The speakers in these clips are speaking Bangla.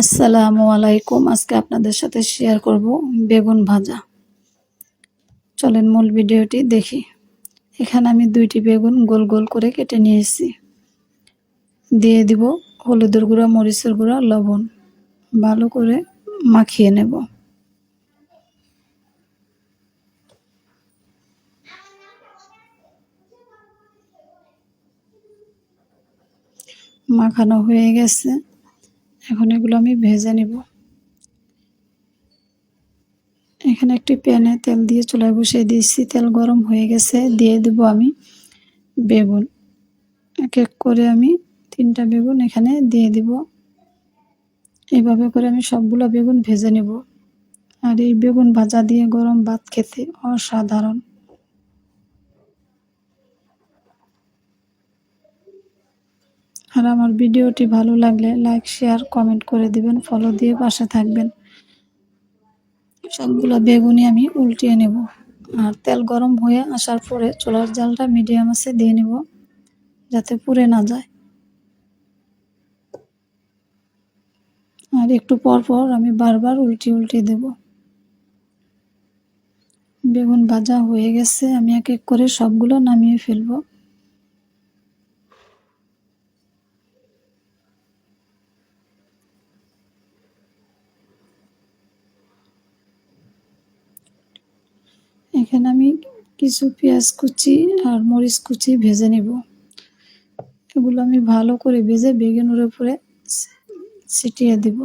আসসালামু আলাইকুম। আজকে আপনাদের সাথে শেয়ার করব বেগুন ভাজা। চলেন মূল ভিডিওটি দেখি। এখানে আমি দুইটি বেগুন গোল গোল করে কেটে নিয়েছি। দিয়ে দিব হলুদের গুঁড়া, মরিচের গুঁড়া, লবণ। ভালো করে মাখিয়ে নেব। মাখানো হয়ে গেছে। এখন এগুলো আমি ভেজে নেব। এখানে একটি প্যানে তেল দিয়ে চুলায় বসিয়ে দিয়েছি। তেল গরম হয়ে গেছে, দিয়ে দেব আমি বেগুন। এক এক করে আমি তিনটা বেগুন এখানে দিয়ে দিব। এভাবে করে আমি সবগুলো বেগুন ভেজে নেব। আর এই বেগুন ভাজা দিয়ে গরম ভাত খেতে অসাধারণ। আর আমার ভিডিওটি ভালো লাগলে লাইক শেয়ার কমেন্ট করে দিবেন ফলো দিয়ে পাশে থাকবেন। সবগুলো বেগুনি আমি উল্টিয়ে নেব। আর তেল গরম হয়ে আসার পরে চোলার জালটা মিডিয়াম আছে দিয়ে নেব, যাতে পুড়ে না যায়। আর একটু পর পর আমি বারবার উল্টি উল্টি দেব। বেগুন ভাজা হয়ে গেছে, আমি এক এক করে সবগুলো নামিয়ে ফেলব। এখানে আমি কিছু পেঁয়াজ কুচি আর মরিচ কুচি ভেজে নিব। এগুলো আমি ভালো করে ভেজে বেগুনের উপরে ছিটিয়ে দিব।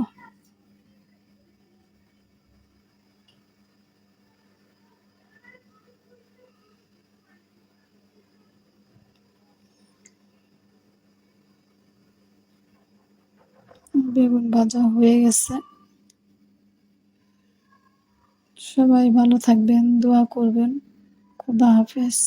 বেগুন ভাজা হয়ে গেছে। সবাই ভালো থাকবেন দোয়া করবেন। খুদা হাফেজ।